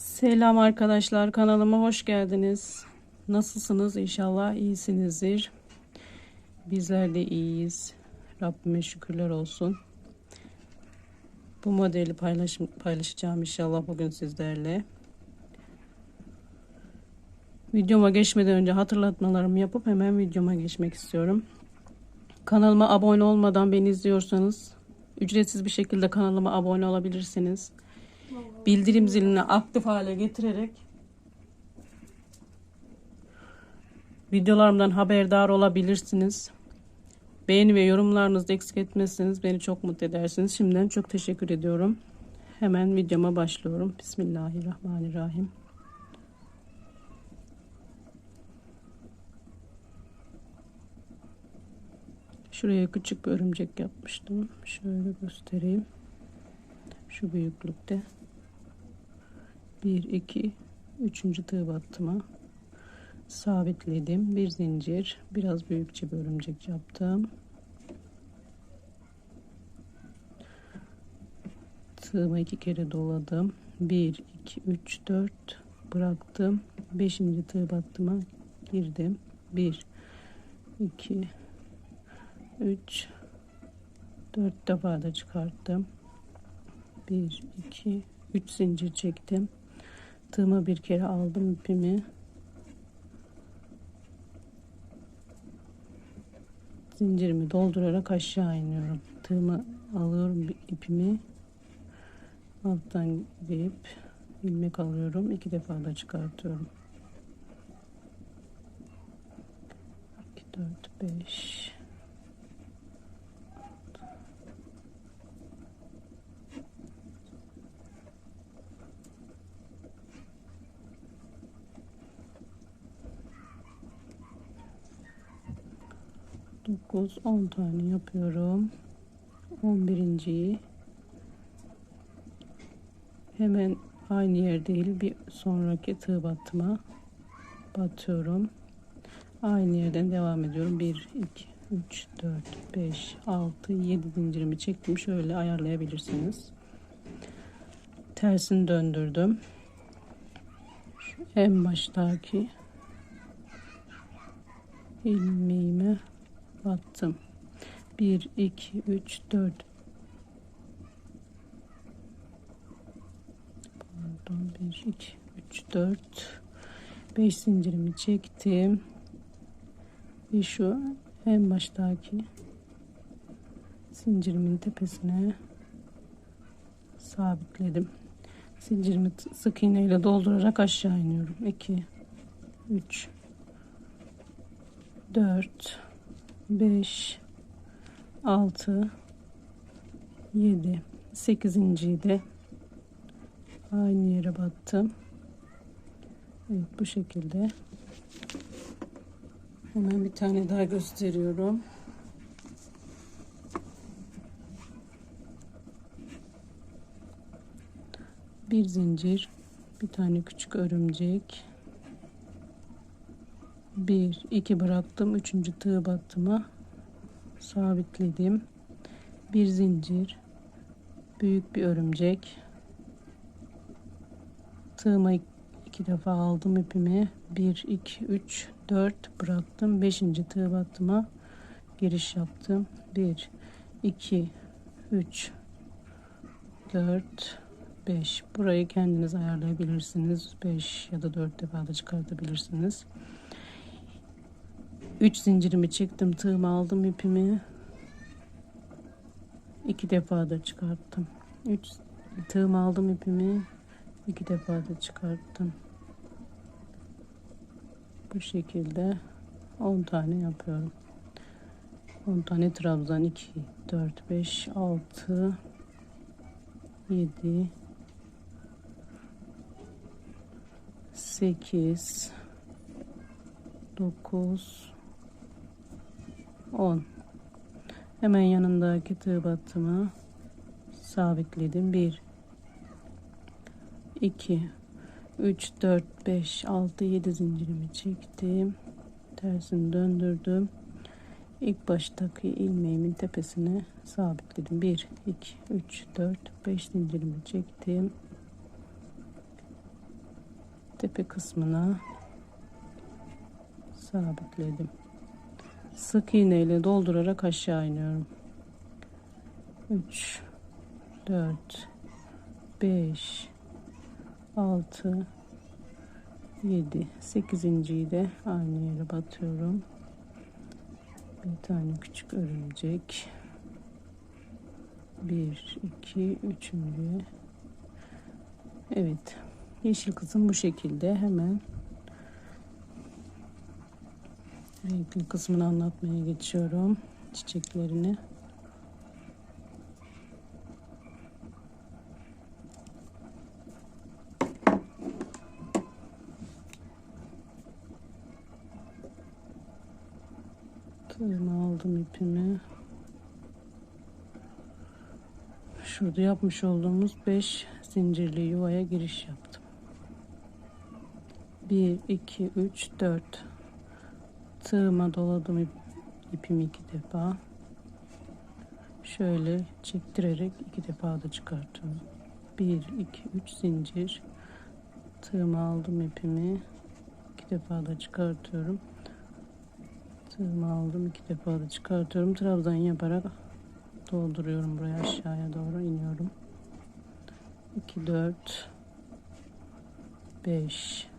Selam arkadaşlar kanalıma hoş geldiniz. Nasılsınız? İnşallah iyisinizdir. Bizler de iyiyiz. Rabbime şükürler olsun. Bu modeli paylaş paylaşacağım inşallah bugün sizlerle. Videoma geçmeden önce hatırlatmalarımı yapıp hemen videoma geçmek istiyorum. Kanalıma abone olmadan beni izliyorsanız ücretsiz bir şekilde kanalıma abone olabilirsiniz bildirim zilini aktif hale getirerek videolarımdan haberdar olabilirsiniz. Beğeni ve yorumlarınızı eksik etmezseniz beni çok mutlu edersiniz. Şimdiden çok teşekkür ediyorum. Hemen videoma başlıyorum. Bismillahirrahmanirrahim. Şuraya küçük bir örümcek yapmıştım. Şöyle göstereyim. Şu büyüklükte. 1 2 3. tığ battıma sabitledim. Bir zincir, biraz büyükçe bir örümcek yaptım. Tığımı iki kere doladım. 1 2 3 4 bıraktım. 5. tığ battıma girdim. 1 2 3 4 defa da çıkarttım. 1 2 3 zincir çektim tığımı bir kere aldım ipimi. Zincirimi doldurarak aşağı iniyorum. Tığımı alıyorum ipimi. Alttan girip ilmek alıyorum. İki defa da çıkartıyorum. 2 4 5 9 10 tane yapıyorum. 11.yi hemen aynı yer değil bir sonraki tığ battıma batıyorum. Aynı yerden devam ediyorum. 1 2 3 4 5 6 7 zincirimi çektim. Şöyle ayarlayabilirsiniz. Tersini döndürdüm. Şu en baştaki ilmeğime battım. 1 2 3 4 pardon 1 2 3 4 5 zincirimi çektim. Ve şu en baştaki zincirimin tepesine sabitledim. Zincirimi sık iğne ile doldurarak aşağı iniyorum. 2 3 4 5 6 7 8. de aynı yere battım. Evet bu şekilde. Hemen bir tane daha gösteriyorum. Bir zincir, bir tane küçük örümcek. Bir, iki bıraktım. Üçüncü tığ battıma sabitledim. Bir zincir, büyük bir örümcek. Tığıma iki defa aldım ipimi. Bir, iki, üç, dört bıraktım. Beşinci tığ battıma giriş yaptım. Bir, iki, üç, dört, 5 burayı kendiniz ayarlayabilirsiniz 5 ya da 4 defa da çıkartabilirsiniz 3 zincirimi çektim tığımı aldım ipimi. İki defa da çıkarttım. 3 tığımı aldım ipimi. İki defa da çıkarttım. Bu şekilde 10 tane yapıyorum. 10 tane trabzan 2 4 5 6 7 8 9 10 hemen yanındaki tığ battımı sabitledim. 1 2 3 4 5 6 7 zincirimi çektim. Tersini döndürdüm. İlk baştaki ilmeğimin tepesine sabitledim. 1 2 3 4 5 zincirimi çektim. Tepe kısmına sabitledim. Sık iğne ile doldurarak aşağı iniyorum. 3 4 5 6 7 8.yi de aynı yere batıyorum. Bir tane küçük örümcek. 1 2 üçüncü. Evet. Yeşil kısım bu şekilde. Hemen renkli kısmını anlatmaya geçiyorum. Çiçeklerini. Tığımı aldım ipimi. Şurada yapmış olduğumuz 5 zincirli yuvaya giriş yaptım. 1 2 3 4 tığıma doladım ip, ipimi iki defa. Şöyle çektirerek iki defa da çıkartıyorum. 1 2 3 zincir tığıma aldım ipimi. iki defa da çıkartıyorum. Tığımı aldım iki defa da çıkartıyorum. Trabzan yaparak dolduruyorum buraya aşağıya doğru iniyorum. 2 4 5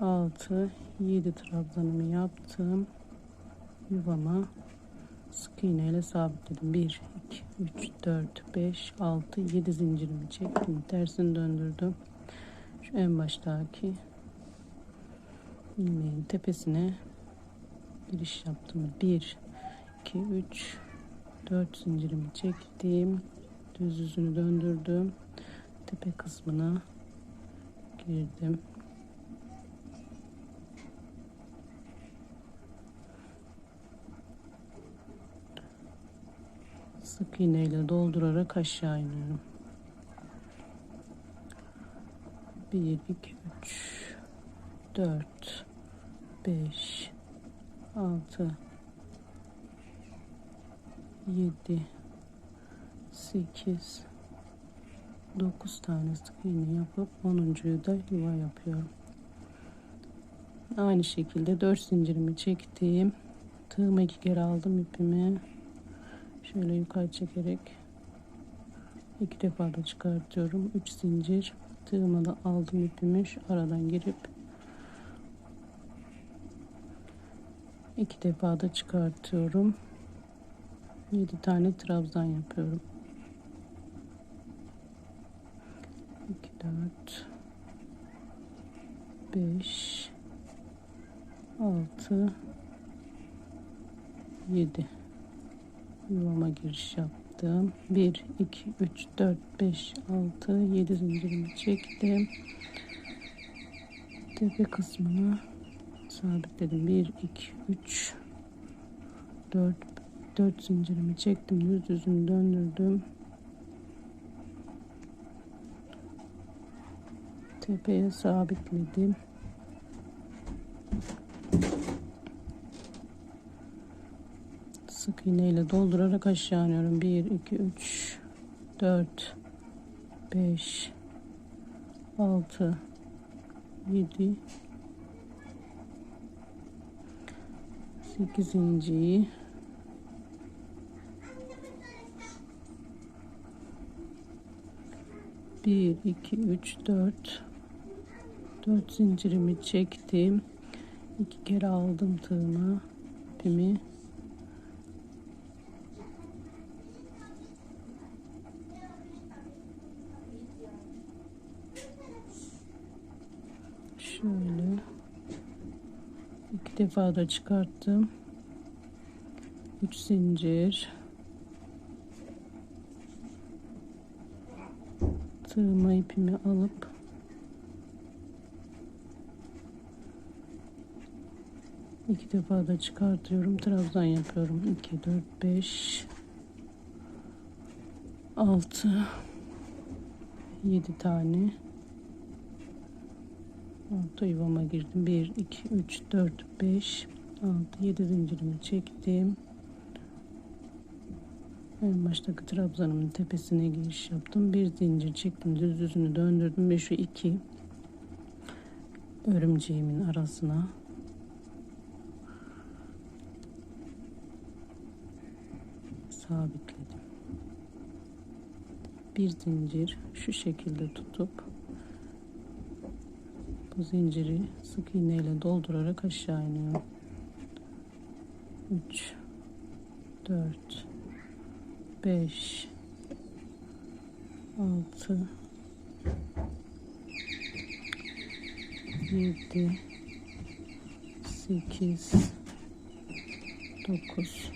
6 7 trabzanımı yaptım. Yuvama sık iğne ile sabitledim. 1 2 3 4 5 6 7 zincirimi çektim. Tersini döndürdüm. Şu en baştaki ilmeğin tepesine giriş yaptım. 1 2 3 4 zincirimi çektim. Düz yüzünü döndürdüm. Tepe kısmına girdim. Sık iğne ile doldurarak aşağı iniyorum. 1 2 3 4 5 6 7 8 9 tane sık iğne yapıp 10.yu da yuva yapıyorum. Aynı şekilde 4 zincirimi çektim. Tığımı iki kere aldım ipimi. Şöyle yukarı çekerek iki defa da çıkartıyorum. 3 zincir. Tığıma da aldım ipimi. Şu aradan girip iki defa da çıkartıyorum. 7 tane trabzan yapıyorum. 2 4 5 6 7 yuvama giriş yaptım. 1 2 3 4 5 6 7 zincirimi çektim. Tepe kısmına sabitledim. 1 2 3 4 4 zincirimi çektim. Yüz yüzünü döndürdüm. Tepeye sabitledim. Sık iğne ile doldurarak aşağı iniyorum. 1 2 3 4 5 6 7 8 inciyi bir iki üç dört. Dört zincirimi çektim. İki kere aldım tığımı ipimi şöyle. İki defa da çıkarttım. 3 zincir. Tığıma ipimi alıp iki defa da çıkartıyorum. Trabzan yapıyorum. 2 4 5 6 7 tane Altı yuvama girdim 1 2 3 4 5 6 7 zincirimi çektim en baştaki trabzanımın tepesine giriş yaptım. Bir zincir çektim. Düz düzünü döndürdüm ve şu iki örümceğimin arasına sabitledim. Bir zincir şu şekilde tutup bu zinciri sık iğne ile doldurarak aşağı iniyorum. 3 4 5 6 7 8 9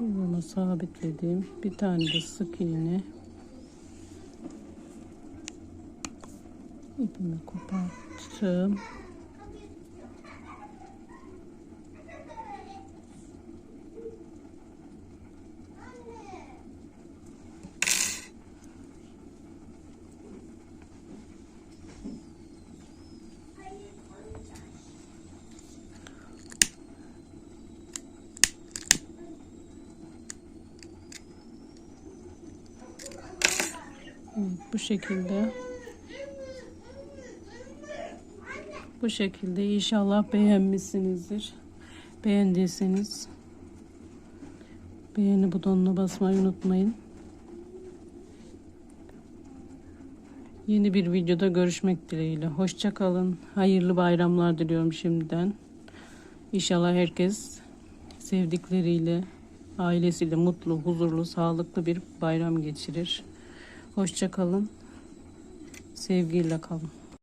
Bunu sabitledim. Bir tane de sık iğne ipimi koparttım. Evet, bu şekilde bu şekilde inşallah beğenmişsinizdir. Beğendiyseniz beğeni butonuna basmayı unutmayın. Yeni bir videoda görüşmek dileğiyle. Hoşça kalın. Hayırlı bayramlar diliyorum şimdiden. İnşallah herkes sevdikleriyle, ailesiyle mutlu, huzurlu, sağlıklı bir bayram geçirir. Hoşça kalın. Sevgiyle kalın.